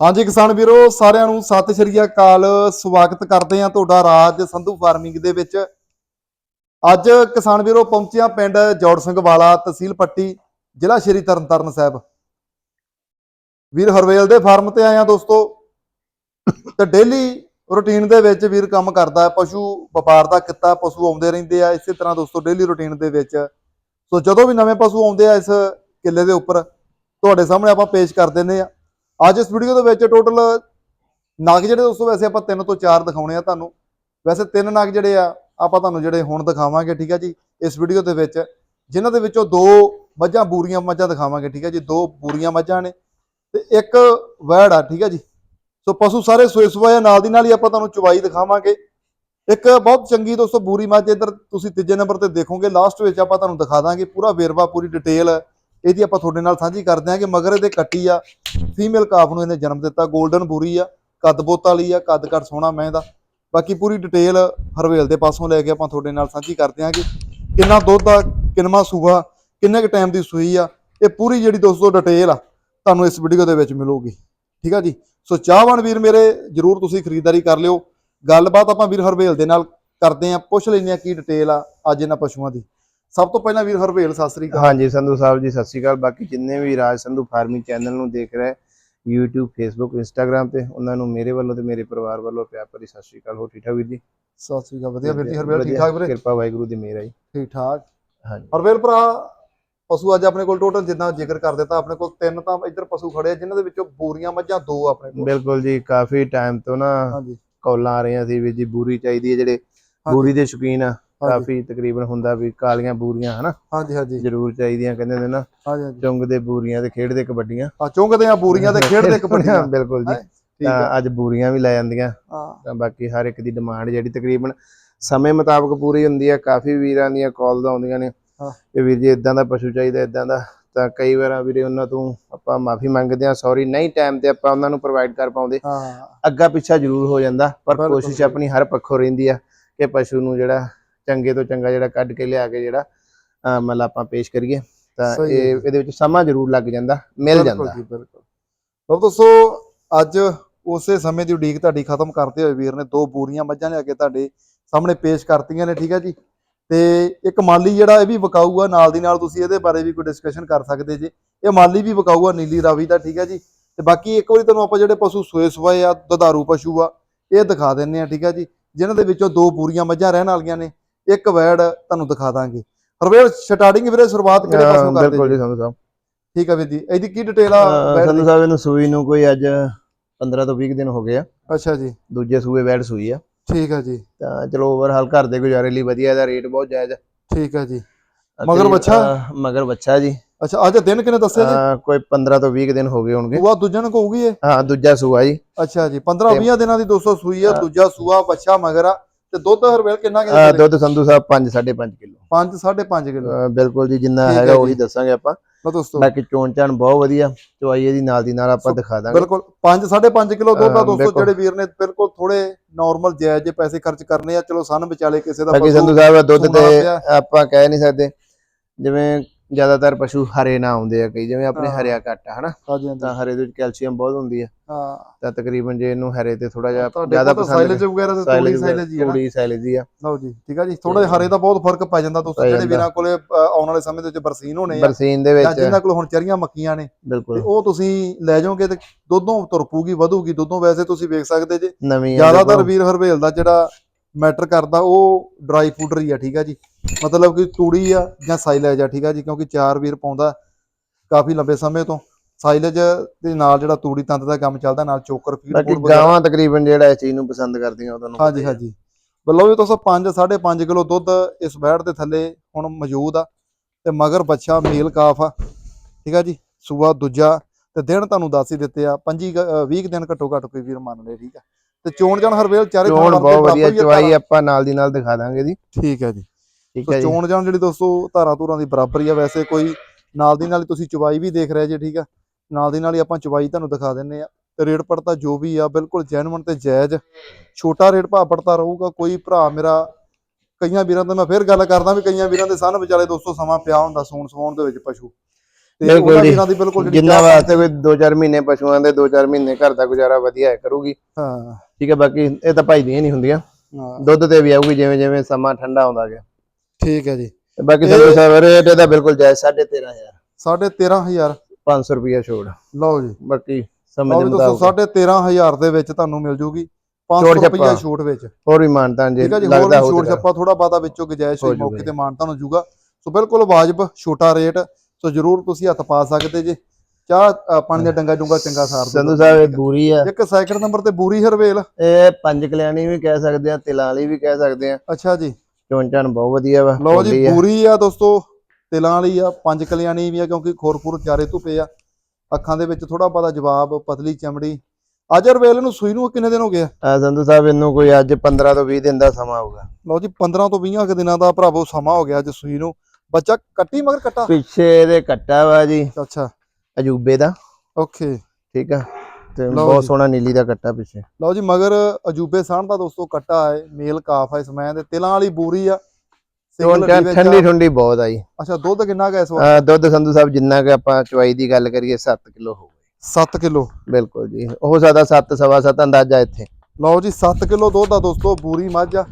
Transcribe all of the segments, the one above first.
ਹਾਂਜੀ ਕਿਸਾਨ ਵੀਰੋ, ਸਾਰਿਆਂ ਨੂੰ ਸਤਿ ਸ਼੍ਰੀ ਅਕਾਲ। ਸਵਾਗਤ ਕਰਦੇ ਹਾਂ ਤੁਹਾਡਾ ਰਾਜ ਸੰਧੂ ਫਾਰਮਿੰਗ ਦੇ ਵਿੱਚ। ਅੱਜ ਕਿਸਾਨ ਵੀਰੋ, ਪਹੁੰਚਿਆ ਪਿੰਡ ਜੋੜ ਸਿੰਘ ਵਾਲਾ, ਤਹਿਸੀਲ ਪੱਟੀ, ਜ਼ਿਲ੍ਹਾ ਸ਼੍ਰੀ ਤਰਨਤਾਰਨ ਸਾਹਿਬ। ਵੀਰ ਹਰਵੇਲ ਦੇ ਫਾਰਮ ਤੇ ਆਏ ਆ ਦੋਸਤੋ। ਤੇ ਡੇਲੀ ਰੁਟੀਨ ਦੇ ਵਿੱਚ ਵੀਰ ਕੰਮ ਕਰਦਾ, ਪਸ਼ੂ ਵਪਾਰ ਦਾ ਕਿੱਤਾ, ਪਸ਼ੂ ਆਉਂਦੇ ਰਹਿੰਦੇ ਆ, ਇਸੇ ਤਰ੍ਹਾਂ ਦੋਸਤੋ ਡੇਲੀ ਰੁਟੀਨ ਦੇ ਵਿੱਚ। ਸੋ ਜਦੋਂ ਵੀ ਨਵੇਂ ਪਸ਼ੂ ਆਉਂਦੇ ਆ ਇਸ ਕਿੱਲੇ ਦੇ ਉੱਪਰ, ਤੁਹਾਡੇ ਸਾਹਮਣੇ ਆਪਾਂ ਪੇਸ਼ ਕਰ ਦਿੰਦੇ ਆ ਅੱਜ ਇਸ ਵੀਡੀਓ ਦੇ ਵਿੱਚ ਟੋਟਲ ਨਗ ਜਿਹੜੇ ਦੋਸਤੋ ਵੈਸੇ ਆਪਾਂ ਤਿੰਨ ਤੋਂ ਚਾਰ ਦਿਖਾਉਣੇ ਆ ਤੁਹਾਨੂੰ। ਵੈਸੇ ਤਿੰਨ ਨਗ ਜਿਹੜੇ ਆ, ਆਪਾਂ ਤੁਹਾਨੂੰ ਜਿਹੜੇ ਹੁਣ ਦਿਖਾਵਾਂਗੇ, ਠੀਕ ਆ ਜੀ? ਇਸ ਵੀਡੀਓ ਦੇ ਵਿੱਚ, ਜਿਨ੍ਹਾਂ ਦੇ ਵਿੱਚੋਂ ਦੋ ਮੱਝਾਂ ਬੂਰੀਆਂ ਮੱਝਾਂ ਦਿਖਾਵਾਂਗੇ, ਠੀਕ ਹੈ ਜੀ? ਦੋ ਬੂਰੀਆਂ ਮੱਝਾਂ ਨੇ ਤੇ ਇੱਕ ਵੈੜ ਆ, ਠੀਕ ਆ ਜੀ? ਸੋ ਪਸ਼ੂ ਸਾਰੇ ਸੋਏ ਸੋਏ ਆ, ਨਾਲ ਦੀ ਨਾਲ ਹੀ ਆਪਾਂ ਤੁਹਾਨੂੰ ਚਵਾਈ ਦਿਖਾਵਾਂਗੇ। ਇੱਕ ਬਹੁਤ ਚੰਗੀ ਦੋਸਤੋ ਬੂਰੀ ਮੱਝ ਇੱਧਰ ਤੁਸੀਂ ਤੀਜੇ ਨੰਬਰ ਤੇ ਦੇਖੋਗੇ ਲਾਸਟ ਵਿੱਚ ਆਪਾਂ ਤੁਹਾਨੂੰ ਦਿਖਾ ਦਾਂਗੇ, ਪੂਰਾ ਵੇਰਵਾ, ਪੂਰੀ ਡਿਟੇਲ ਇਹਦੀ ਆਪਾਂ ਤੁਹਾਡੇ ਨਾਲ ਸਾਂਝੀ ਕਰਦੇ ਹਾਂ ਕਿ ਮਗਰ ਇਹਦੇ ਕੱਟੀ ਆ ਫੀਮੇਲ ਕਾਫ ਨੂੰ ਇਹਨੇ ਜਨਮ ਦਿੱਤਾ 골ਡਨ ਬੂਰੀ ਆ, ਕੱਦ ਬੋਤ ਵਾਲੀ ਆ, ਕੱਦ ਘੱਟ ਸੋਹਣਾ ਮੈਂ ਦਾ। ਬਾਕੀ ਪੂਰੀ ਡਿਟੇਲ ਹਰਵੇਲ ਦੇ ਪਾਸੋਂ ਲੈ ਕੇ ਆਪਾਂ ਤੁਹਾਡੇ ਨਾਲ ਸਾਂਝੀ ਕਰਦੇ ਹਾਂ ਕਿ ਕਿੰਨਾ ਦੁੱਧ ਆ, ਕਿੰਨਾ ਸੂਆ, ਕਿੰਨੇ ਕੁ ਟਾਈਮ ਦੀ ਸੂਈ ਆ, ਇਹ ਪੂਰੀ ਜਿਹੜੀ ਦੋਸਤੋ ਡਿਟੇਲ ਆ, ਤੁਹਾਨੂੰ ਇਸ ਵੀਡੀਓ ਦੇ ਵਿੱਚ ਮਿਲੂਗੀ। ਠੀਕ ਆ ਜੀ? ਸੋ ਚਾਹਵਾਨ ਵੀਰ ਮੇਰੇ, ਜਰੂਰ ਤੁਸੀਂ ਖਰੀਦਦਾਰੀ ਕਰ ਲਿਓ। ਗੱਲਬਾਤ ਆਪਾਂ ਵੀਰ ਹਰਵੇਲ ਦੇ ਨਾਲ ਕਰਦੇ ਆਂ ਪੁੱਛ ਲੈਂਦੇ ਆ ਕੀ ਡਿਟੇਲ ਆ ਅੱਜ ਇਹਨਾਂ ਪਸ਼ੂਆਂ ਦੀ। ਸਭ ਤੋਂ ਪਹਿਲਾਂ ਵੀਰ ਹਰਵੇਲ ਸਤਿ ਸ੍ਰੀ ਅਕਾਲ। ਹਾਂਜੀ ਸੰਧੂ ਸਾਹਿਬ ਜੀ ਸਤਿ ਸ਼੍ਰੀ ਅਕਾਲ। ਬਾਕੀ ਜਿੰਨੇ ਵੀ ਰਾਜ ਸੰਧੂ ਫਾਰਮਿੰਗ ਚੈਨਲ ਨੂੰ ਦੇਖ ਰਹੇ YouTube Facebook Instagram ਤੇ ਉਹਨਾਂ ਨੂੰ ਮੇਰੇ ਵੱਲੋਂ ਤੇ ਮੇਰੇ ਪਰਿਵਾਰ ਵੱਲੋਂ ਪਿਆਰ ਭਰੀ ਸਤਿ ਸ਼੍ਰੀ ਅਕਾਲ। ਹੋ ਠੀਕ ਠਾਕ ਵੀਰ ਜੀ? ਸਤਿ ਸ੍ਰੀ ਅਕਾਲ। ਵਧੀਆ ਵੀਰ ਜੀ ਹਰਵੇਲ ਠੀਕ ਠਾਕ ਵੀਰੇ? ਕਿਰਪਾ ਵਾਹਿਗੁਰੂ ਦੀ ਮਿਹਰ ਹੈ ਠੀਕ ਠਾਕ। ਹਾਂਜੀ। ਹਰਵੇਲ ਭਰਾ ਪਸ਼ੂ ਅੱਜ ਆਪਣੇ ਕੋਲ ਟੋਟਲ ਜਿੰਨਾ ਜ਼ਿਕਰ ਕਰ ਦਿੱਤਾ ਆਪਣੇ ਕੋਲ ਤਿੰਨ ਤਾਂ ਇੱਧਰ ਪਸ਼ੂ ਖੜੇ ਆ ਜਿਨ੍ਹਾਂ ਦੇ ਵਿੱਚੋਂ ਬੂਰੀਆਂ ਮੱਝਾਂ ਦੋ ਆਪਣੇ ਕੋਲ। ਬਿਲਕੁਲ ਜੀ ਕਾਫੀ ਟਾਈਮ ਤੋਂ ਨਾ ਹਾਂਜੀ। ਕਾਲਾਂ ਆ ਰਹੀਆਂ ਸੀ ਵੀ ਜੀ ਬੂਰੀ ਚਾਹੀਦੀ ਹੈ ਜਿਹੜੇ। ਬੂਰੀ ਦੇ ਸ਼ੌਕੀਨ ਆ। ਕਾਫੀ ਤਕਰੀਬਨ ਹੁੰਦਾ ਵੀ ਕਾਲੀਆਂ ਬੂਰੀਆਂ ਹਨਾ? ਹਾਂਜੀ ਹਾਂਜੀ। ਜ਼ਰੂਰ ਚਾਹੀਦੀਆਂ ਕਹਿੰਦੇ ਨੇ ਨਾ। ਹਾਂਜੀ ਹਾਂਜੀ। ਚੁੰਗ ਦੇ ਬੂਰੀਆਂ ਤੇ ਖੇਡਦੇ ਕਬੱਡੀਆਂ। ਆ ਚੁੰਗਦੇ ਆ ਬੂਰੀਆਂ ਤੇ ਖੇਡਦੇ ਕਬੱਡੀਆਂ। ਬਿਲਕੁਲ ਜੀ। ਆ ਤਾਂ ਅੱਜ ਬੂਰੀਆਂ ਵੀ ਲੈ ਜਾਂਦੀਆਂ। ਤਾਂ ਬਾਕੀ ਹਰ ਇੱਕ ਦੀ ਡਿਮਾਂਡ ਜਿਹੜੀ ਤਕਰੀਬਨ ਸਮੇਂ ਮੁਤਾਬਕ ਪੂਰੀ ਹੁੰਦੀ ਹੈ। ਕਾਫੀ ਵੀਰਾਂ ਦੀਆਂ ਕਾਲਸ ਆਉਂਦੀਆਂ ਨੇ। ਹਾਂ। ਕਿ ਵੀਰ ਜੀ ਇਦਾਂ ਦਾ ਪਸ਼ੂ ਚਾਹੀਦਾ ਇਦਾਂ ਦਾ। ਤਾਂ ਕਈ ਵਾਰ ਵੀਰੇ ਉਹਨਾਂ ਤੋਂ ਆਪਾਂ ਮਾਫੀ ਮੰਗਦੇ ਹਾਂ। ਸੌਰੀ ਨਹੀਂ ਟਾਈਮ ਤੇ ਆਪਾਂ ਉਹਨਾਂ ਨੂੰ ਪ੍ਰੋਵਾਈਡ ਕਰ ਪਾਉਂਦੇ। ਹਾਂ। ਅੱਗਾ ਪਿੱਛਾ ਜ਼ਰੂਰ ਹੋ ਜਾਂਦਾ। ਪਰ ਕੋਸ਼ਿਸ਼। ਆਪਣੀ ਹਰ ਪੱਖੋਂ ਰਹਿੰਦੀ ਆ ਕਿ ਪਸ਼ੂ ਨੂੰ ਜਿਹੜਾ ਚੰਗੇ ਤੋਂ ਚੰਗਾ ਜਿਹੜਾ ਕੱਢ ਕੇ ਲਿਆ ਕੇ ਜਿਹੜਾ ਮਤਲਬ ਆਪਾਂ ਪੇਸ਼ ਕਰੀਏ ਤਾਂ ਇਹ ਇਹਦੇ ਵਿੱਚ ਸਮਾਂ ਜ਼ਰੂਰ ਲੱਗ ਜਾਂਦਾ ਮਿਲ ਜਾਂਦਾ। ਬਿਲਕੁਲ। ਲਓ ਦੋਸਤੋ ਅੱਜ ਉਸੇ ਸਮੇਂ ਦੀ ਉਡੀਕ ਤੁਹਾਡੀ ਖਤਮ ਕਰਦੇ ਹੋਏ ਵੀਰ ਨੇ ਦੋ ਬੂਰੀਆਂ ਮੱਝਾਂ ਲਿਆ ਕੇ ਤੁਹਾਡੇ ਸਾਹਮਣੇ ਪੇਸ਼ ਕਰਤੀਆਂ ਨੇ ਠੀਕ ਹੈ ਜੀ? ਤੇ ਇੱਕ ਮਾਲੀ ਜਿਹੜਾ ਇਹ ਵੀ ਵਿਕਾਊ ਆ ਨਾਲ ਦੀ ਨਾਲ ਤੁਸੀਂ ਇਹਦੇ ਬਾਰੇ ਵੀ ਕੋਈ ਡਿਸਕਸ਼ਨ ਕਰ ਸਕਦੇ ਜੇ। ਇਹ ਮਾਲੀ ਵੀ ਵਿਕਾਊ ਆ ਨੀਲੀ ਰਾਵੀ ਦਾ ਠੀਕ ਹੈ ਜੀ? ਤੇ ਬਾਕੀ ਇੱਕ ਵਾਰੀ ਤੁਹਾਨੂੰ ਆਪਾਂ ਜਿਹੜੇ ਪਸ਼ੂ ਸੋਏ ਸਵਾਏ ਆ ਦੁਧਾਰੂ ਪਸ਼ੂ ਆ ਇਹ ਦਿਖਾ ਦਿੰਨੇ ਆ ਠੀਕ ਹੈ ਜੀ? ਜਿਨ੍ਹਾਂ ਦੇ ਵਿੱਚੋਂ ਦੋ ਬੂਰੀਆਂ ਮੱਝਾਂ ਰਹਿਣ ਵਾਲੀਆਂ ਨੇ ਇੱਕ ਵੈੜ ਤੁਹਾਨੂੰ ਦਿਖਾ ਦਾਂਗੇ। ਹਰਵੇਲ ਸਟਾਰਟਿੰਗ ਵੀਰੇ ਸ਼ੁਰੂਆਤ ਕਿਹੜੇ ਪਾਸੋਂ ਕਰਦੇ ਬਿਲਕੁਲ ਜੀ ਸੰਧੂ ਸਾਹਿਬ ਠੀਕ ਹੈ ਵੀਰ ਜੀ। ਇਹਦੀ ਕੀ ਡਿਟੇਲ ਆ? ਸੰਧੂ? ਸਾਹਿਬ ਇਹਨੂੰ ਸੂਈ ਨੂੰ ਕੋਈ ਅੱਜ 15 ਤੋਂ 20 ਦਿਨ ਹੋ ਗਏ ਆ। ਅੱਛਾ ਜੀ। ਦੂਜੇ ਸੂਏ ਵੈੜ ਸੂਈ ਆ। ਠੀਕ ਹੈ ਜੀ। ਤਾਂ ਚਲੋ ਓਵਰਹਾਲ ਘਰ ਦੇ ਗੁਜ਼ਾਰੇ ਲਈ ਵਧੀਆ ਇਹਦਾ ਰੇਟ ਬਹੁਤ ਜਾਇਜ਼ ਆ। ਠੀਕ ਹੈ ਜੀ। ਮਗਰ ਬੱਚਾ? ਮਗਰ ਬੱਚਾ ਜੀ। ਅੱਛਾ ਅੱਜ ਦਿਨ ਕਿਨੇ ਦੱਸਿਆ ਜੀ? ਕੋਈ 15 ਤੋਂ 20 ਦਿਨ ਹੋ ਗਏ ਹੋਣਗੇ। ਸੂਆ ਦੂਜੇ ਨੂੰ ਕਹੂਗੀ ਇਹ? ਹਾਂ ਦੂਜਾ ਸੂਆ ਜੀ। ਅੱਛਾ ਜੀ 15 ਤੇ- 20 ਦਿਨਾਂ ਦੀ 200 ਸੂਈ ਆ। ਦੂਜਾ ਸੂਆ ਬੱਚਾ ਮਗਰ ਆ। ਤੇ ਦੁੱਧ ਹਰਵੇਲ ਕਿੰਨਾ ਅਹ, ਕਿੰਨਾ ਦੁੱਧ ਸੰਧੂ ਸਾਹਿਬ 5 5.5 ਕਿਲੋ। 5 5.5 ਕਿਲੋ। ਬਿਲਕੁਲ ਜੀ ਜਿੰਨਾ ਠੀਕ ਹੈ ਹੈਗਾ ਜੀ। ਉਹੀ ਦੱਸਾਂਗੇ ਆਪਾਂ। ਲਓ ਦੋਸਤੋ। ਬਾਕੀ ਚੋਣ ਚਾਣ ਬਹੁਤ ਵਧੀਆ। ਚਵਾਈ ਇਹਦੀ ਨਾਲ ਦੀ ਨਾਲ ਆਪਾਂ ਦਿਖਾ ਦਾਂਗੇ। ਬਿਲਕੁਲ 5 5.5 ਕਿਲੋ ਦੁੱਧ ਆ ਦੋਸਤੋ ਬਿਲਕੁਲ। ਜਿਹੜੇ ਵੀਰ ਨੇ ਬਿਲਕੁਲ ਥੋੜੇ ਨਾਰਮਲ ਜਾਇਜ਼ ਜੇ ਪੈਸੇ ਖਰਚ ਕਰਨੇ ਆ ਚਲੋ ਸਨ ਵਿਚਾਲੇ ਕਿਸੇ ਦਾ ਬਾਕੀ ਪਸ਼ੂ ਸੰਧੂ ਸਾਹਿਬ ਦੁੱਧ ਸੂਣਾ ਤੇ ਪਿਆ। ਆਪਾਂ ਕਹਿ ਨਹੀਂ ਸਕਦੇ। ਜਿਵੇਂ ਜ਼ਿਆਦਾਤਰ ਪਸ਼ੂ ਹਰੇ ਨਾ ਆਉਂਦੇ ਆ ਕਈ ਜਿਵੇਂ ਆਪਣੇ। ਹਰਿਆ ਘੱਟ ਆ ਹਨਾ? ਹਾਂਜੀ ਹਾਂਜੀ। ਤਾਂ ਹਰੇ ਦੇ ਵਿੱਚ ਕੈਲਸ਼ੀਅਮ ਬਹੁਤ ਹੁੰਦੀ ਆ। ਹਾਂ। ਤਾਂ ਤਕਰੀਬਨ ਜੇ ਇਹਨੂੰ ਹਰੇ ਤੇ ਥੋੜਾ ਜਿਹਾ ਜ਼ਿਆਦਾ ਪਸੰਦ ਸਾਈਲੇਜ ਵਗੈਰਾ ਤੇ ਥੋੜੀ ਸਾਈਲੇਜ ਹੀ ਨਾ। ਥੋੜੀ ਸਾਈਲੇਜ ਹੀ ਆ। ਲਓ ਜੀ ਠੀਕ ਆ ਜੀ। ਥੋੜੇ ਹਰੇ ਦਾ ਬਹੁਤ ਫ਼ਰਕ ਪੈ ਜਾਂਦਾ। ਪੈ ਜਿਹੜੇ। ਵੀਰਾਂ ਕੋਲੇ ਆਉਣ ਵਾਲੇ ਸਮੇਂ ਦੇ ਵਿੱਚ ਬਰਸੀਨ ਹੋਣੇ ਆ ਬਰਸੀਨ ਦੇ ਵਿੱਚ। ਜਿਨ੍ਹਾਂ ਕੋਲ ਹੁਣ ਚਰੀਆਂ ਮੱਕੀਆਂ ਨੇ ਬਿਲਕੁਲ। ਉਹ ਤੁਸੀਂ ਲੈ ਜਾਓਗੇ ਤੇ ਦੁੱਧੋਂ ਤੁਰਪੂਗੀ ਵਧੂਗੀ। ਦੁੱਧੋਂ ਵੈਸੇ ਤੁਸੀਂ ਵੇਖ ਸਕਦੇ ਜੇ। ਆ ਜ਼ਿਆਦਾਤਰ। ਵੀਰ ਹਰਵੇਲ ਦਾ ਜਿਹੜਾ ਮੈਟਰ ਕਰਦਾ ਉਹ ਡਰਾਈ ਫੂਡਰ ਹੀ ਆ ਠੀਕ ਆ ਜੀ। ਮਤਲਬ ਕਿ ਤੂੜੀ ਆ ਜਾਂ ਸਾਈਲੇਜ ਆ ਠੀਕ ਆ ਜੀ ਕਿਉਂਕਿ ਚਾਰ ਵੀਰ ਪਾਉਂਦਾ ਕਾਫੀ ਲੰਬੇ ਸਮੇਂ ਤੋਂ। ਸਾਈਲੇਜ ਦੇ ਨਾਲ ਜਿਹੜਾ ਤੂੜੀ ਤੰਦ ਦਾ ਕੰਮ ਚੱਲਦਾ ਨਾਲ ਚੋਕਰ ਫੀਡ ਬਾਕੀ ਗਾਵਾਂ ਤਕਰੀਬਨ ਜਿਹੜਾ ਇਸ ਚੀਜ਼ ਨੂੰ ਪਸੰਦ ਕਰਦੀਆਂ ਉਹ ਤੁਹਾਨੂੰ ਹਾਂਜੀ। ਹਾਂਜੀ। ਬੱਲੋ ਵੀ ਤੁਸੀਂ 5 5.5 ਕਿਲੋ ਦੁੱਧ ਇਸ ਬੈੜ ਦੇ ਥੱਲੇ ਹੁਣ ਮੌਜੂਦ ਆ ਤੇ ਮਗਰ ਬੱਚਾ ਮੇਲ ਕਾਫ ਆ ਠੀਕ ਆ ਜੀ ਸੂਆ ਦੂਜਾ ਤੇ ਦਿਨ ਤੁਹਾਨੂੰ ਦੱਸ ਹੀ ਦਿੱਤੇ ਆ 25 ਕੁ, ਅ, 20 ਕੁ ਦਿਨ ਘੱਟੋ ਘੱਟ ਕੋਈ ਵੀਰ ਮੰਨ ਲਏ ਠੀਕ ਆ। ਤੇ ਚੋਣ ਜਾਣ ਹਰਵੇਲ ਚਾਰੇ ਚੋਣ ਬਹੁਤ ਵਧੀਆ ਚਵਾਈ। ਆਪਾਂ ਨਾਲ ਦੀ ਨਾਲ ਦਿਖਾ ਦਾਂਗੇ ਜੀ। ਠੀਕ ਹੈ ਜੀ। ਠੀਕ ਹੈ ਜੀ। ਚੋਣ ਜਾਣ ਜਿਹੜੀ ਦੋਸਤੋ ਧਾਰਾ ਧੂਰਾਂ ਦੀ ਬਰਾਬਰ ਆ ਵੈਸੇ ਕੋਈ ਨਾਲ ਦੀ ਨਾਲ ਤੁਸੀਂ ਚਵਾਈ ਵੀ ਦੇਖ ਰਹੇ ਜੇ ਠੀਕ ਆ? ਨਾਲ ਦੀ ਨਾਲ ਹੀ ਆਪਾਂ ਚਵਾਈ ਤੁਹਾਨੂੰ ਦਿਖਾ ਦਿੰਨੇ ਆ। ਤੇ ਰੇਟ ਪੜਤਾ ਜੋ ਵੀ ਆ ਬਿਲਕੁਲ ਜੈਨੂਨ ਤੇ ਜਾਇਜ਼। ਛੋਟਾ ਰੇਟ ਭਾਅ ਪੜਤਾ ਰਹੂਗਾ ਕੋਈ ਭਰਾ ਮੇਰਾ ਕਈਆਂ ਵੀਰਾਂ ਤੋਂ ਮੈਂ ਫੇਰ ਗੱਲ ਕਰਦਾ ਵੀ ਕਈਆਂ ਵੀਰਾਂ ਦੇ ਸਨ ਵਿਚਾਲੇ ਦੋਸਤੋ ਸਮਾਂ ਪਿਆ ਹੁੰਦਾ ਸੌਣ ਸਵਾਉਣ ਦੇ ਵਿੱਚ ਪਸ਼ੂ। ਬਿਲਕੁਲ ਜੀ। ਦੀ ਬਿਲਕੁਲ ਜਿੰਨਾ ਵਾਸਤੇ ਕੋਈ 2-4 ਮਹੀਨੇ ਪਸ਼ੂਆਂ ਦੇ 2-4 ਮਹੀਨੇ ਘਰ ਦਾ ਗੁਜ਼ਾਰਾ ਵਧੀਆ ਕਰੂਗੀ। ਹਾਂ। ਠੀਕ ਹੈ ਬਾਕੀ ਇਹ ਤਾਂ ਭਾਈ ਦੀਆਂ ਨਹੀਂ ਹੁੰਦੀਆਂ। ਹਾਂ, ਦੁੱਧ ਤੇ ਵੀ ਆਊਗੀ ਜਿਵੇਂ ਜਿਵੇਂ ਸਮਾਂ ਠੰਡਾ ਆਉਂਦਾ ਗਿਆ। ਠੀਕ ਹੈ ਜੀ। ਬਾਕੀ ਸੰਧੂ ਸਾਹਿਬ ਰੇਟ ਇਹਦਾ ਬਿਲਕੁਲ ਜਾਇਜ਼ 13500 ਸਾਢੇ 13000 500 ਰੁਪਿਆ ਛੋੜ। ਲਓ ਜੀ। ਬਾਕੀ ਸਮੇਂ ਲਓ ਦੇ ਮੁਤਾਬਕ। ਸਾਢੇ 13000 ਦੇ ਵਿੱਚ ਤੁਹਾਨੂੰ ਮਿਲ ਜੂਗੀ 500 ਛੋਟ ਰੁਪਈਆ ਛੱਪਾ। ਛੂਟ ਵਿੱਚ। ਹੋਰ ਵੀ ਮਾਨਤਾਂ ਜੇ ਹੈ ਲੱਗਦਾ ਹੋ ਛੋਟ ਛੱਪਾ ਥੋੜਾ ਬਾਤਾ ਵਿੱਚੋਂ ਗੁਜਾਇਸ਼ ਹੋ ਹੋਈ ਮੌਕੇ। ਤੇ ਮਾਨਤਾ ਨੂੰ ਜੂਗਾ। ਸੋ ਬਿਲਕੁਲ ਵਾਜਬ ਛੋਟਾ ਰੇਟ। ਸੋ ਜਰੂਰ ਤੁਸੀਂ ਹੱਥ ਪਾ ਸਕਦੇ ਜੇ। ਚਾਹ ਪਾਣੀ ਦਾ ਡੰਗਾ ਡੁੰਗਾ ਚੰਗਾ ਸਾਰ। ਸੰਧੂ ਸਾਹਿਬ ਇਹ ਬੂਰੀ ਆ। ਇੱਕ ਸੈਕਿੰਡ ਨੰਬਰ ਤੇ ਬੂਰੀ ਹਰਵੇਲ। ਇਹ ਪੰਜ ਕਲਿਆਣੀ ਵੀ ਕਹਿ ਸਕਦੇ ਆ ਤਿਲਾਂ ਵਾਲੀ ਵੀ ਕਹਿ ਸਕਦੇ ਆ। ਅੱਛਾ ਜੀ। ਚੋਂਚਾਂ ਬਹੁਤ ਵਧੀਆ ਵਾ ਲਓ ਜੀ। ਬੂਰੀ ਆ ਦੋਸਤੋ ਤਿਲਾਂ ਵਾਲੀ ਆ ਪੰਜ ਕਲਿਆਣੀ ਵੀ ਆ ਕਿਉਂਕਿ ਖੋਰਪੁਰ ਚਾਰੇ ਧੁੱਪੇ ਆ। ਅੱਖਾਂ ਦੇ ਵਿੱਚ ਥੋੜਾ ਬਹੁਤਾ ਜਵਾਬ ਪਤਲੀ ਚਮੜੀ। ਅੱਜ ਹਰਵੇਲ ਨੂੰ ਸੂਈ ਨੂੰ ਕਿੰਨੇ ਦਿਨ ਹੋ ਗਏ ਆ? ਸੰਧੂ ਸਾਹਿਬ ਇਹਨੂੰ ਕੋਈ ਅੱਜ 15 ਤੋਂ 20 ਦਿਨ ਦਾ ਸਮਾਂ ਆਊਗਾ ਲਓ ਜੀ 15 ਤੋਂ 20 ਕੁ ਦਿਨਾਂ ਦਾ ਭਰਾਵੋ ਸਮਾਂ ਹੋ ਗਿਆ ਅੱਜ ਸੂਈ ਨੂੰ। ਬੱਚਾ ਕੱਟੀ ਮਗਰ ਕੱਟਾ? ਪਿੱਛੇ ਇਹਦੇ ਕੱਟਾ ਵਾ ਜੀ। ਅੱਛਾ। ਅਜੂਬੇ ਦਾ। ਓਕੇ। ਠੀਕ ਆ। ਤੇ ਬਹੁਤ। ਸੋਹਣਾ ਨੀਲੀ ਦਾ ਕੱਟਾ ਪਿੱਛੇ। ਲਓ ਜੀ ਮਗਰ ਅਜੂਬੇ ਸਾਹਣ ਦਾ ਦੋਸਤੋ ਕੱਟਾ ਹੈ ਮੇਲ ਕਾਫ ਹੈ ਇਸ ਮੈਂ ਦੇ। ਤਿਲਾਂ ਵਾਲੀ ਬੂਰੀ ਆ। ਠੰਡੀ ਠੰਡੀ ਬਹੁਤ ਆਈ ਅੱਛਾ ਦੁੱਧ ਕਿੰਨਾ ਕੁ ਹੈ ਇਸ ਆ ਦੁੱਧ ਸੰਧੂ ਸਾਹਿਬ ਜਿੰਨਾ ਕਿ ਆਪਾਂ ਚਵਾਈ ਦੀ ਗੱਲ ਕਰੀਏ 7 ਕਿਲੋ ਹੋਊਗਾ 7 ਕਿਲੋ। ਬਿਲਕੁਲ ਜੀ। ਹੋ ਸਕਦਾ 7 ਸਵਾ 7 ਅੰਦਾਜ਼ਾ ਇੱਥੇ। ਲਓ ਜੀ 7 ਕਿਲੋ ਦੁੱਧ ਆ ਦੋਸਤੋ ਬੂਰੀ ਮੱਝ ਆ।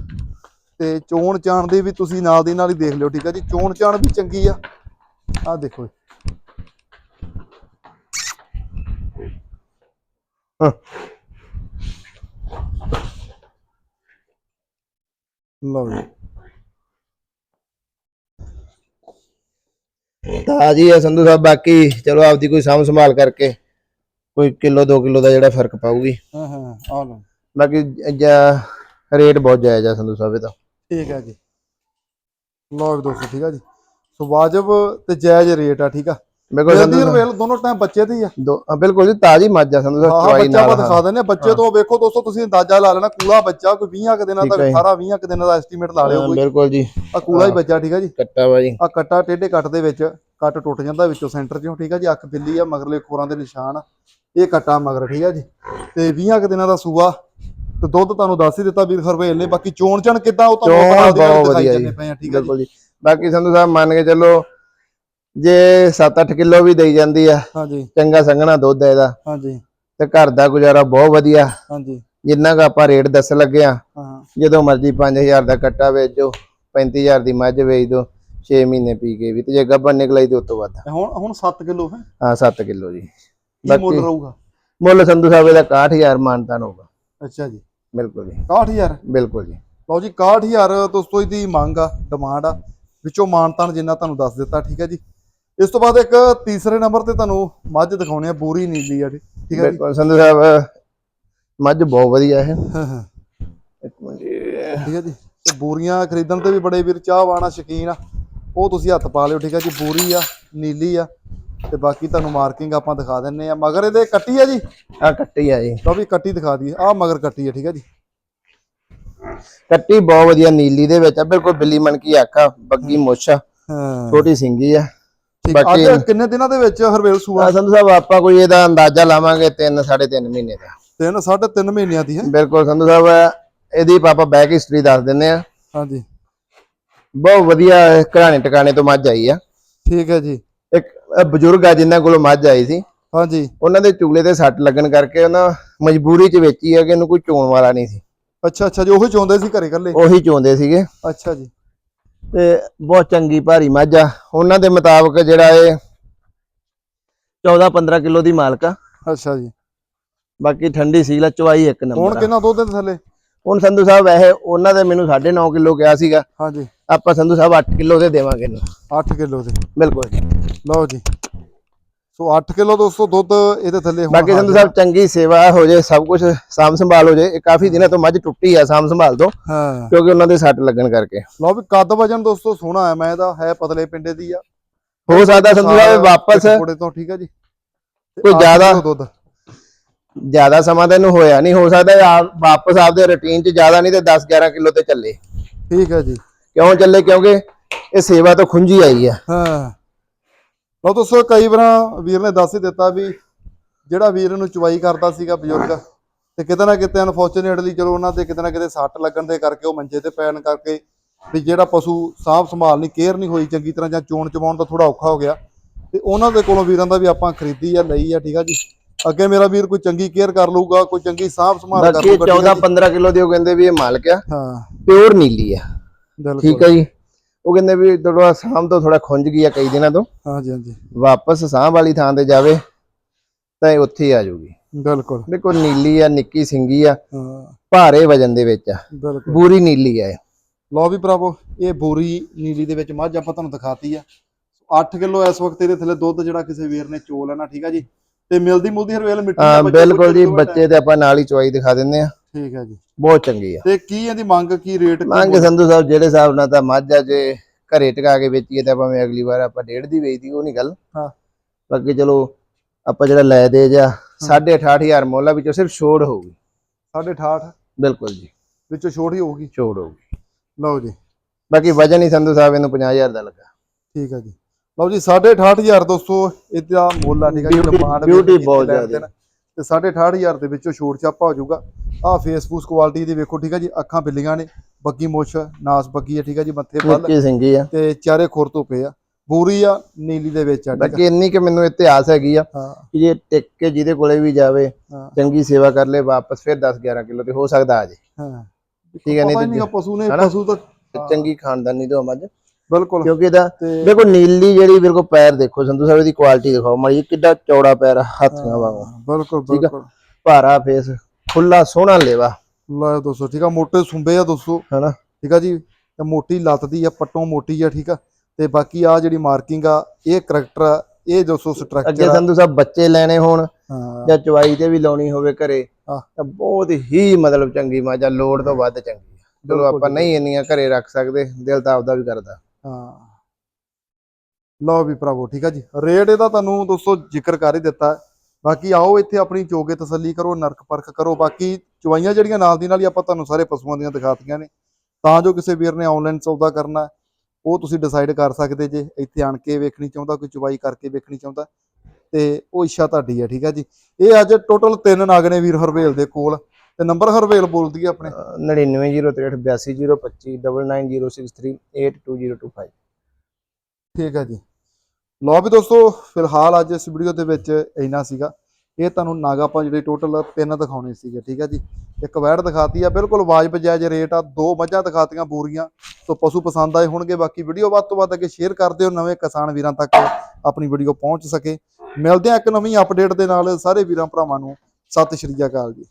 ਤੇ ਚੋਣ ਚਾਣ ਦੀ ਵੀ ਤੁਸੀਂ ਨਾਲ ਦੀ ਨਾਲ ਹੀ ਦੇਖ ਲਿਓ ਠੀਕ ਆ ਜੀ? ਚੋਣ ਚਾਣ ਵੀ ਚੰਗੀ ਆ। ਆ ਦੇਖੋ ਜੀ। ਲਓ ਜੀ। ਤਾਜੀ ਆ ਸੰਧੂ ਸਾਹਿਬ ਬਾਕੀ ਚਲੋ ਆਪਦੀ ਕੋਈ ਸਾਂਭ ਸੰਭਾਲ ਕਰਕੇ ਕੋਈ ਕਿਲੋ 2 ਕਿਲੋ ਦਾ ਜਿਹੜਾ ਫ਼ਰਕ ਪਾਊਗੀ। ਹਾਂ ਹਾਂ ਆ ਲਓ। ਬਾਕੀ ਜ- ਰੇਟ ਬਹੁਤ ਜਾਇਜ਼ ਆ ਸੰਧੂ ਸਾਹਿਬ ਇਹਦਾ ਠੀਕ ਹੈ ਜੀ। ਵੀ ਦੋਸਤੋ ਠੀਕ ਆ ਜੀ। ਸੋ ਵਾਜਬ ਤੇ ਜਾਇਜ਼ ਰੇਟ ਆ ਠੀਕ ਆ। ਬਿਲਕੁਲ ਮਿਲਦੀ ਸੰਧੂ ਸਾਹਿਬ ਰਵੇਲ ਦੋਨੋਂ ਟਾਈਮ ਬੱਚੇ ਦੀ ਆ। ਦੋ ਹਾਂ, ਬਿਲਕੁਲ ਜੀ ਤਾਜੀ ਮੱਝ ਆ ਸੰਧੂ ਸਾਹਿਬ ਹਾਂ ਚਵਾਈ ਬੱਚਾ ਨਾਲ ਆਪਾਂ ਦਿਖਾ ਦਿੰਦੇ ਆ ਬੱਚੇ ਤੋਂ ਵੇਖੋ ਦੋਸਤੋ ਤੁਸੀਂ ਅੰਦਾਜ਼ਾ ਲਾ ਲੈਣਾ ਕੂਲਾ ਬੱਚਾ ਕੋਈ 20 ਕੁ ਦਿਨਾਂ ਦਾ ਠੀਕ ਹੈ ਜੀ। 18 20 ਕੁ ਦਿਨਾਂ ਦਾ ਐਸਟੀਮੇਟ ਲਾ ਲਿਓ ਹਾਂ, ਕੋਈ। ਬਿਲਕੁਲ ਜੀ। ਆ ਕੂਲਾ ਹੀ ਹਾਂ। ਬੱਚਾ ਠੀਕ ਆ ਜੀ। ਕੱਟਾ ਵਾ ਜੀ। ਆ ਕੱਟਾ ਟੇਢੇ ਕੱਟ ਦੇ ਵਿੱਚ ਕੱਟ ਟੁੱਟ ਜਾਂਦਾ ਵਿੱਚੋਂ ਸੈਂਟਰ ਚੋਂ ਠੀਕ ਆ ਜੀ। ਅੱਖ ਬਿੱਲੀ ਆ ਮਗਰਲੇ ਖੋਰਾਂ ਦੇ ਨਿਸ਼ਾਨ ਆ। ਇਹ ਕੱਟਾ ਮਗਰ ਠੀਕ ਆ ਜੀ। ਤੇ 20 ਕੁ ਦਿਨਾਂ ਦਾ ਸੂਆ ਤੇ ਦੁੱਧ ਤੁਹਾਨੂੰ ਦੱਸ ਹੀ ਦਿੱਤਾ ਵੀਰ ਹਰਵੇਲ ਨੇ ਬਾਕੀ ਚੋਣ ਚਣ ਕਿੱਦਾਂ ਉਹ ਤੁਹਾਨੂੰ ਚੋਣ ਦੀ ਬਹੁਤ ਵਧੀਆ ਜੀ। ਬਿਲਕੁਲ ਜੀ। ਬਾਕੀ ਸੰਧੂ ਸਾਹਿਬ ਮੰਨ ਕੇ ਚੱਲੋ ਜੇ 7-8 ਕਿਲੋ ਵੀ ਦੇਈ ਜਾਂਦੀ ਆ ਹਾਂਜੀ। ਚੰਗਾ ਸੰਘਣਾ ਦੁੱਧ ਆ ਇਹਦਾ। ਹਾਂਜੀ। ਤੇ ਘਰ ਦਾ ਗੁਜ਼ਾਰਾ ਬਹੁਤ ਵਧੀਆ। ਹਾਂਜੀ। ਜਿੰਨਾ ਕੁ ਆਪਾਂ ਰੇਟ ਦੱਸ ਲੱਗੇ ਆ ਹਾਂ। ਜਦੋਂ ਮਰਜ਼ੀ 5000 ਦਾ ਕੱਟਾ ਵੇਚੋ 35000 ਦੀ ਮੱਝ ਵੇਚ ਦੋ 6 ਮਹੀਨੇ ਪੀ ਕੇ ਵੀ ਤੇ ਜੇ ਗੱਭਣ ਨਿਕਲਾਈ ਤੇ ਉਸ ਤੋਂ ਵੱਧ ਹੁਣ ਹੁਣ 7 ਕਿਲੋ ਹੈ? ਹਾਂ 7 ਕਿਲੋ ਜੀ। ਕੀ ਮੁੱਲ ਰਹੂਗਾ? ਮੁੱਲ ਸੰਧੂ ਸਾਹਿਬ ਇਹਦਾ 61000 ਮਾਨਤਾਨ ਹੋਊਗਾ। ਅੱਛਾ ਜੀ। ਬਿਲਕੁਲ ਜੀ। 61000 ਬਿਲਕੁਲ ਜੀ। ਲਓ ਜੀ 61000 ਦੋਸਤੋ ਇਹਦੀ ਮੰਗ ਆ ਡਿਮਾਂਡ ਆ। ਵਿੱਚੋਂ ਮਾਨਤਾਨ ਜਿੰਨਾ ਤੁਹਾਨੂੰ ਦੱਸ ਦਿੱਤਾ ਠੀਕ ਹੈ ਜੀ। ਇਸ ਤੋਂ ਬਾਅਦ ਇੱਕ ਤੀਸਰੇ ਨੰਬਰ ਤੇ ਤੁਹਾਨੂੰ ਮੱਝ ਦਿਖਾਉਣੀ ਆ ਬੂਰੀ ਨੀਲੀ ਆ ਠੀਕ ਹੈ ਜੀ। ਬਿਲਕੁਲ ਸੰਧੂ ਸਾਹਿਬ ਮੱਝ ਬਹੁਤ ਵਧੀਆ ਹੈ। ਇੱਕ ਮਿੰਟ। ਠੀਕ ਹੈ ਜੀ। ਤੇ ਬੂਰੀਆਂ ਖਰੀਦਣ ਤੇ ਵੀ ਬੜੇ ਵੀਰ ਚਾਹਵਾਨ ਆ ਸ਼ਕੀਨ ਆ। ਉਹ ਤੁਸੀਂ ਹੱਥ ਪਾ ਲਿਓ ਠੀਕ ਹੈ ਜੀ ਬੂਰੀ ਆ ਨੀਲੀ ਆ। ਤੇ ਬਾਕੀ ਤੁਹਾਨੂੰ ਮਾਰਕਿੰਗ ਆਪਾਂ ਦਿਖਾ ਦਿੰਨੇ ਆ। ਮਗਰ ਇਹਦੇ ਕੱਟੀ ਆ ਜੀ? ਆਹ ਕੱਟੀ ਆ ਜੀ। ਲਓ ਵੀ ਕੱਟੀ ਦਿਖਾ ਦਈਏ। ਆ ਮਗਰ ਕੱਟੀ ਆ ਠੀਕ ਹੈ ਜੀ? ਕੱਟੀ ਬਹੁਤ ਵਧੀਆ ਨੀਲੀ ਦੇ ਵਿੱਚ ਆ। ਬਿਲਕੁਲ ਬਿੱਲੀ ਮਣਕੀ ਅੱਖ ਆ ਬੱਗੀ ਮੁੱਛ ਆ। ਛੋਟੀ ਸਿੰਗੀ ਆ। ਬਾਕੀ- ਅੱਜ ਕਿੰਨੇ ਦਿਨਾਂ ਦੇ ਵਿੱਚ ਹਰਵੇਲ ਸੂਆ? ਆ ਸੰਧੂ ਸਾਹਿਬ ਆਪਾਂ ਕੋਈ ਇਹਦਾ ਅੰਦਾਜ਼ਾ ਲਾਵਾਂਗੇ 3 3.5 ਮਹੀਨੇ ਦਾ। ਤਿੰਨ ਸਾਢੇ ਤਿੰਨ ਮਹੀਨਿਆਂ ਦੀ ਹੈ? ਬਿਲਕੁਲ ਸੰਧੂ ਸਾਹਿਬ ਇਹਦੀ ਪਾਪਾ ਬੈਕ ਹਿਸਟਰੀ ਦੱਸ ਦਿੰਨੇ ਆ। ਹਾਂਜੀ। ਬਹੁਤ ਵਧੀਆ ਘਰਾਣੇ ਟਿਕਾਣੇ ਤੋਂ ਮੱਝ ਆਈ ਆ। ਠੀਕ ਹੈ ਜੀ। ਇੱਕ ਬਜ਼ੁਰਗ ਆ ਜਿਨ੍ਹਾਂ ਕੋਲੋਂ ਮੱਝ ਆਈ ਸੀ। ਹਾਂਜੀ। ਉਹਨਾਂ ਦੇ ਚੁਗਲੇ ਤੇ ਸੱਟ ਲੱਗਣ ਕਰਕੇ ਉਹਨਾਂ ਮਜਬੂਰੀ 'ਚ ਵੇਚੀ ਹੈ ਕਿ ਇਹਨੂੰ ਕੋਈ ਚੋਣ ਵਾਲਾ ਨਹੀਂ ਸੀ। ਅੱਛਾ ਅੱਛਾ ਜੀ ਉਹੀ ਚਾਹੁੰਦੇ ਸੀ ਘਰੇ ਇਕੱਲੇ? ਉਹੀ ਚੋਂਦੇ ਸੀਗੇ। ਅੱਛਾ ਜੀ। ਤੇ ਬਹੁਤ ਚੰਗੀ ਭਾਰੀ ਮੱਝ ਆ। ਉਹਨਾਂ ਦੇ ਮੁਤਾਬਕ ਜਿਹੜਾ ਇਹ 14 15 ਕਿਲੋ ਦੀ ਮਾਲਕ ਆ। ਅੱਛਾ ਜੀ। ਬਾਕੀ ਠੰਡੀ ਸੀਲ ਚਵਾਈ ਇੱਕ ਹੁਣ ਨੰਬਰ ਆ। ਕਿੰਨਾ ਦੁੱਧ ਦੇ ਥੱਲੇ? ਹੁਣ ਸੰਧੂ ਸਾਹਿਬ ਵੈਸੇ ਉਹਨਾਂ ਦੇ ਮੈਨੂੰ 9.5 ਕਿਲੋ ਕਿਹਾ ਸੀਗਾ। ਹਾਂਜੀ। ਆਪਾਂ ਸੰਧੂ ਸਾਹਿਬ 8 ਕਿਲੋ ਦੇ ਦੇਵਾਂਗੇ ਇਹਨੂੰ। 8 ਕਿਲੋ ਦੇ। ਬਿਲਕੁਲ ਲਓ ਜੀ। ਸੋ 8 ਕਿਲੋ ਦੋਸਤੋ ਦੁੱਧ ਇਹਦੇ ਥੱਲੇ ਹੁਣ ਬਾਕੀ ਸੰਧੂ ਸਾਹਿਬ ਚੰਗੀ ਸੇਵਾ ਹੋ ਜੇ ਸਭ ਕੁਝ ਸਾਂਭ ਸੰਭਾਲ ਹੋ ਜੇ। ਇਹ ਕਾਫੀ ਦਿਨਾਂ ਤੋਂ ਮੱਝ ਟੁੱਟੀ ਆ ਸਾਂਭ ਸੰਭਾਲ ਤੋਂ ਹਾਂ। ਕਿਉਂਕਿ ਉਹਨਾਂ ਦੇ ਸੱਟ ਲੱਗਣ ਕਰਕੇ। ਲਓ ਵੀ ਕੱਦ ਵਜਨ ਦੋਸਤੋ ਸੋਹਣਾ ਹੈ ਮੈਂ ਇਹਦਾ ਹੈ ਪਤਲੇ ਪਿੰਡੇ ਦੀ ਆ। ਹੋ ਸਕਦਾ ਸੰਧੂ ਸਾਹਿਬ ਵਾਪਸ ਕੋੜੇ ਤੋਂ ਠੀਕ ਹੈ ਜੀ। ਕੋਈ ਜ਼ਿਆਦਾ- ਦੁੱਧ। ਜ਼ਿਆਦਾ ਸਮਾਂ ਤਾਂ ਇਹਨੂੰ ਹੋਇਆ ਨਹੀਂ ਹੋ ਸਕਦਾ ਇਹ ਆ- ਵਾਪਸ ਆਪਦੇ ਰੁਟੀਨ 'ਚ ਜ਼ਿਆਦਾ ਨਹੀਂ ਤੇ 10 11 ਕਿਲੋ ਤੇ ਚੱਲੇ। ਠੀਕ ਹੈ ਜੀ। ਕਿਉਂ ਚੱਲੇ? ਕਿਉਂਕਿ ਇਹ ਸੇਵਾ ਤੋਂ ਖੁੰਝੀ ਆਈ ਆ। ਹਾਂ। ਲਓ ਦੋਸਤੋ ਕਈ ਵਾਰ ਵੀਰ ਨੇ ਦੱਸ ਹੀ ਦਿੱਤਾ ਵੀ ਜਿਹੜਾ ਵੀਰ ਨੂੰ ਚੁਵਾਈ ਕਰਦਾ ਸੀਗਾ ਬਜ਼ੁਰਗ ਤੇ ਕਿਤੇ ਨਾ ਕਿਤੇ ਅਨਫੋਰਚੂਨੇਟਲੀ ਚਲੋ ਉਹਨਾਂ ਦੇ ਕਿਤੇ ਨਾ ਕਿਤੇ ਸੱਟ ਲੱਗਣ ਦੇ ਕਰਕੇ ਉਹ ਮੰਜੇ ਤੇ ਪੈਣ ਕਰਕੇ ਵੀ ਜਿਹੜਾ ਪਸ਼ੂ ਸਾਂਭ ਸੰਭਾਲ ਨਹੀਂ ਕੇਅਰ ਨਹੀਂ ਹੋਈ ਚੰਗੀ ਤਰ੍ਹਾਂ ਜਾਂ ਚੋਣ ਚਵਾਉਣ ਦਾ ਥੋੜਾ ਔਖਾ ਹੋ ਗਿਆ। ਤੇ ਉਹਨਾਂ ਦੇ ਕੋਲੋਂ ਵੀਰਾਂ ਦਾ ਵੀ ਆਪਾਂ ਖਰੀਦੀ ਆ ਲਈ ਆ ਠੀਕ ਆ ਜੀ। ਅੱਗੇ ਮੇਰਾ ਵੀਰ ਕੋਈ ਚੰਗੀ ਕੇਅਰ ਕਰ ਲਊਗਾ ਕੋਈ ਚੰਗੀ ਸਾਂਭ ਸੰਭਾਲ ਕਰ ਲਊਗਾ ਠੀਕ ਆ 14 15 ਕਿਲੋ ਦੀ ਉਹ ਕਹਿੰਦੇ ਵੀ ਇਹ ਮਾਲਕ ਆ। ਹਾਂ। ਪਿਓਰ ਨੀਲੀ ਆ। ਠੀਕ ਹੈ ਜੀ? ਉਹ ਕਹਿੰਦੇ ਵੀ ਥੋੜਾ ਸਾਂਭ ਤੋਂ ਥੋੜਾ ਖੁੰਝ ਗਈ ਆ ਕਈ ਦਿਨਾਂ ਤੋਂ। ਹਾਂਜੀ ਹਾਂਜੀ। ਵਾਪਸ ਸਾਂਭ ਵਾਲੀ ਥਾਂ ਤੇ ਜਾਵੇ ਤਾਂ ਇਹ ਉੱਥੇ ਆ ਜਾਊਗੀ। ਬਿਲਕੁਲ। ਦੇਖੋ ਨੀਲੀ ਆ ਨਿੱਕੀ ਸਿੰਗੀ ਆ ਭਾਰੇ ਵਜਨ ਦੇ ਵਿੱਚ ਆ। ਬੂਰੀ ਨੀਲੀ ਆ। ਲਓ ਵੀ ਭਰਾਵੋ ਇਹ ਬੋਰੀ ਨੀਲੀ ਦੇ ਵਿੱਚ ਮੱਝ ਆਪਾਂ ਤੁਹਾਨੂੰ ਦਿਖਾਤੀ ਆ। 8 ਕਿਲੋ ਇਸ ਵਕਤ ਇਹਦੇ ਥੱਲੇ ਦੁੱਧ ਜਿਹੜਾ ਕਿਸੇ ਵੀਰ ਨੇ ਚੋ ਲੈਣਾ ਠੀਕ ਆ ਜੀ? ਤੇ ਮਿਲਦੀ ਮੁਲਦੀ ਹਰਵੇਲ ਮਿੱਟੀ ਹਾਂ ਦਾ ਬੱਚੇ ਬਿਲਕੁਲ ਜੀ ਬੱਚੇ ਤੇ ਆਪਾਂ ਨਾਲ ਹੀ ਚਵਾਈ ਦਿਖਾ ਦਿੰਦੇ ਆ ਠੀਕ ਆ ਜੀ। ਬਹੁਤ ਚੰਗੀ ਆ। ਤੇ ਕੀ ਇਹਦੀ ਮੰਗ ਕੀ ਰੇਟ ਮੰਗ ਸੰਧੂ ਸਾਹਿਬ ਜਿਹੜੇ ਹਿਸਾਬ ਨਾਲ ਤਾਂ ਮੱਝ ਆ ਜੇ ਘਰੇ ਟਿਕਾ ਕੇ ਵੇਚੀਏ ਤਾਂ ਭਾਵੇਂ ਅਗਲੀ ਵਾਰ ਆਪਾਂ ਡੇਢ ਦੀ ਵੇਚਦੀ ਉਹ ਨਹੀਂ ਗੱਲ। ਹਾਂ। ਬਾਕੀ ਚਲੋ ਆਪਾਂ ਜਿਹੜਾ ਲੈ ਦੇ ਜਾ 8.5000 ਮੁੱਲ ਵਿੱਚੋਂ ਸਿਰਫ ਛੋੜ ਹੋਊਗੀ। 68 ਬਿਲਕੁਲ ਜੀ। ਵਿੱਚੋਂ ਛੋਟ ਹੀ ਹੋਊਗੀ। ਛੋੜ ਹੋਊਗੀ। ਲਓ ਜੀ। ਬਾਕੀ ਵਜਨ ਹੀ ਸੰਧੂ ਸਾਹਿਬ ਇਹਨੂੰ 50000 ਦਾ ਲੱਗਾ। ਠੀਕ ਆ ਜੀ। ਲਓ ਜੀ 68500 ਦੋਸਤੋ ਇਹਦਾ ਮੁੱਲ ਆ ਠੀਕ ਜੀ ਡਿਮਾਂਡ beauty ਬਹੁਤ ਜ਼ਿਆਦਾ। ਤੇ 68500 ਦੇ ਵਿੱਚੋਂ ਛੋਟ ਚਾਪਾ ਹੋ ਜਾਊਗਾ। ਆ ਫੇਸਬੁੱਕ ਕੁਆਲਿਟੀ ਦੀ ਵੇਖੋ ਠੀਕ ਆ ਜੀ ਅੱਖਾਂ ਬਿੱਲੀਆਂ ਨੇ ਬੱਗੀ ਮੁੱਛ ਨਾਸ ਬੱਗੀ ਆ ਠੀਕ ਆ ਜੀ ਮੱਥੇ ਪੱਲ। ਨਿੱਕੀ ਸਿੰਗੀ ਆ। ਤੇ ਚਾਰੇ ਖੁਰ ਤੋਂ ਪਏ ਆ। ਬੂਰੀ ਆ ਨੀਲੀ ਦੇ ਵਿੱਚ ਆ ਠੀਕ ਬਾਕੀ ਇੰਨੀ ਕਿ ਮੈਨੂੰ ਇਤਿਹਾਸ ਹੈਗੀ ਆ ਹਾਂ। ਕਿ ਜੇ ਟਿਕ ਕੇ ਜਿਹਦੇ ਕੋਲੇ ਵੀ ਜਾਵੇ ਹਾਂ। ਚੰਗੀ ਸੇਵਾ ਕਰ ਲੇ ਵਾਪਸ ਫਿਰ 10 11 ਕਿਲੋ ਤੇ ਹੋ ਸਕਦਾ ਆ ਜੇ। ਹਾਂ। ਠੀਕ ਹੈ, ਨਹੀਂ ਹੀ ਪਸ਼ੂ ਨੇ? ਪਸ਼ੂ ਤਾਂ ਤੇ ਚੰਗੀ ਖਾਨਦਾਨੀ ਤੋਂ ਮੱਝ ਬਿਲਕੁਲ। ਕਿਉਂਕਿ ਇਹਦਾ ਦੇਖੋ ਨੀਲੀ ਜਿਹੜੀ ਮੇਰੇ ਕੋ ਪੈਰ ਦੇਖੋ ਸੰਧੂ ਸਾਹਿਬ ਦੀ ਕੁਆਲਿਟੀ ਦੇਖੋ ਮਾੜੀ ਕਿੱਡਾ ਚੌੜਾ ਪੈਰ ਆ, ਹੱਥੀਆਂ ਵਾਂਗੂ। ਬਿਲਕੁਲ। ਬਿਲਕੁਲ। ਭਾਰਾ ਫੇਸ ਖੁੱਲਾ ਸੋਹਣਾ ਲੇਵਾ। ਲੈ ਦੋਸਤੋ ਠੀਕ ਆ ਮੋਟੇ ਸੁੰਬੇ ਆ ਦੋਸਤੋ। ਹਨਾ? ਠੀਕ ਆ ਜੀ ਤੇ ਮੋਟੀ ਲੱਤ ਦੀ ਆ ਪੱਟੋਂ ਮੋਟੀ ਆ ਠੀਕ ਆ। ਤੇ ਬਾਕੀ ਆ ਜਿਹੜੀ ਮਾਰਕਿੰਗ ਆ ਇਹ ਕਰੈਕਟਰ ਆ ਇਹ ਦੋਸਤੋ ਅੱਗੇ ਸਟਰਕਚਰ ਆ। ਸੰਧੂ ਸਾਹਿਬ ਬੱਚੇ ਲੈਣੇ ਹੋਣ ਜਾਂ ਚਵਾਈ ਤੇ ਵੀ ਲਾਉਣੀ ਹੋਵੇ ਘਰੇ। ਤਾਂ ਬਹੁਤ ਹੀ ਮਤਲਬ ਚੰਗੀ ਆ ਲੋੜ ਤੋਂ ਵੱਧ ਚੰਗੀ ਬਿਲਕੁਲ ਆਪਾਂ। ਨਹੀਂ ਇੰਨੀਆਂ ਘਰੇ ਰੱਖ ਸਕਦੇ ਦਿਲ ਤਾਂ ਆਪਦਾ ਵੀ ਕਰਦਾ। ਹਾਂ। ਲਓ ਵੀ ਭਰਾਵੋ, ਠੀਕ ਆ ਜੀ। ਰੇਟ ਇਹਦਾ ਤੁਹਾਨੂੰ ਦੋਸਤੋ ਜ਼ਿਕਰ ਕਰ ਹੀ ਦਿੱਤਾ। ਬਾਕੀ ਆਓ ਇੱਥੇ ਆਪਣੀ ਚੋਗੇ ਤਸੱਲੀ ਕਰੋ, ਨਰਕ ਪਰਖ ਕਰੋ। ਬਾਕੀ ਚਵਾਈਆਂ ਜਿਹੜੀਆਂ ਨਾਲ ਦੀ ਨਾਲ ਹੀ ਆਪਾਂ ਤੁਹਾਨੂੰ ਸਾਰੇ ਪਸ਼ੂਆਂ ਦੀਆਂ ਦਿਖਾਤੀਆਂ ਨੇ। ਤਾਂ ਜੋ ਕਿਸੇ ਵੀਰ ਨੇ ਆਨਲਾਈਨ ਸੌਦਾ ਕਰਨਾ, ਉਹ ਤੁਸੀਂ ਡਿਸਾਈਡ ਕਰ ਸਕਦੇ ਜੇ। ਇੱਥੇ ਆਣ ਕੇ ਵੇਖਣੀ ਚਾਹੁੰਦਾ, ਕੋਈ ਚਵਾਈ ਕਰਕੇ ਵੇਖਣੀ ਚਾਹੁੰਦਾ। ਤੇ ਉਹ ਇੱਛਾ ਤੁਹਾਡੀ ਹੈ ਠੀਕ ਹੈ ਜੀ। ਇਹ ਅੱਜ ਟੋਟਲ ਤਿੰਨ ਨਾਗ ਨੇ ਵੀਰ ਹਰਵੇਲ ਦੇ ਕੋਲ। ਤੇ ਨੰਬਰ ਹਰਵੇਲ ਬੋਲਦੀ ਹੈ ਆਪਣੇ? 9903829906382025 ਠੀਕ ਹੈ ਜੀ। ਲਓ ਵੀ ਦੋਸਤੋ ਫਿਲਹਾਲ ਅੱਜ ਇਸ ਵੀਡੀਓ ਦੇ ਵਿੱਚ ਇੰਨਾ ਸੀਗਾ। ਇਹ ਤੁਹਾਨੂੰ ਨਾਗਾ ਆਪਾਂ ਜਿਹੜੇ ਟੋਟਲ ਤਿੰਨ ਦਿਖਾਉਣੇ ਸੀਗੇ ਠੀਕ ਹੈ ਜੀ। ਇੱਕ ਵੈੜ ਦਿਖਾਤੀ ਆ ਬਿਲਕੁਲ ਵਾਜਬ ਜਾਇਜ਼ ਰੇਟ ਆ ਦੋ ਮੱਝਾਂ ਦਿਖਾਤੀਆਂ ਪੂਰੀਆਂ ਸੋ ਪਸ਼ੂ ਪਸੰਦ ਆਏ ਹੋਣਗੇ ਬਾਕੀ ਵੀਡੀਓ ਵੱਧ ਤੋਂ ਵੱਧ ਅੱਗੇ ਸ਼ੇਅਰ ਕਰ ਦਿਓ ਨਵੇਂ ਕਿਸਾਨ ਵੀਰਾਂ ਤੱਕ ਆਪਣੀ ਵੀਡੀਓ ਪਹੁੰਚ ਸਕੇ। ਮਿਲਦੇ ਆ ਇੱਕ ਨਵੀਂ ਅਪਡੇਟ ਦੇ ਨਾਲ ਸਾਰੇ ਵੀਰਾਂ ਭਰਾਵਾਂ ਨੂੰ। ਸਤਿ ਸ਼੍ਰੀ ਅਕਾਲ ਜੀ।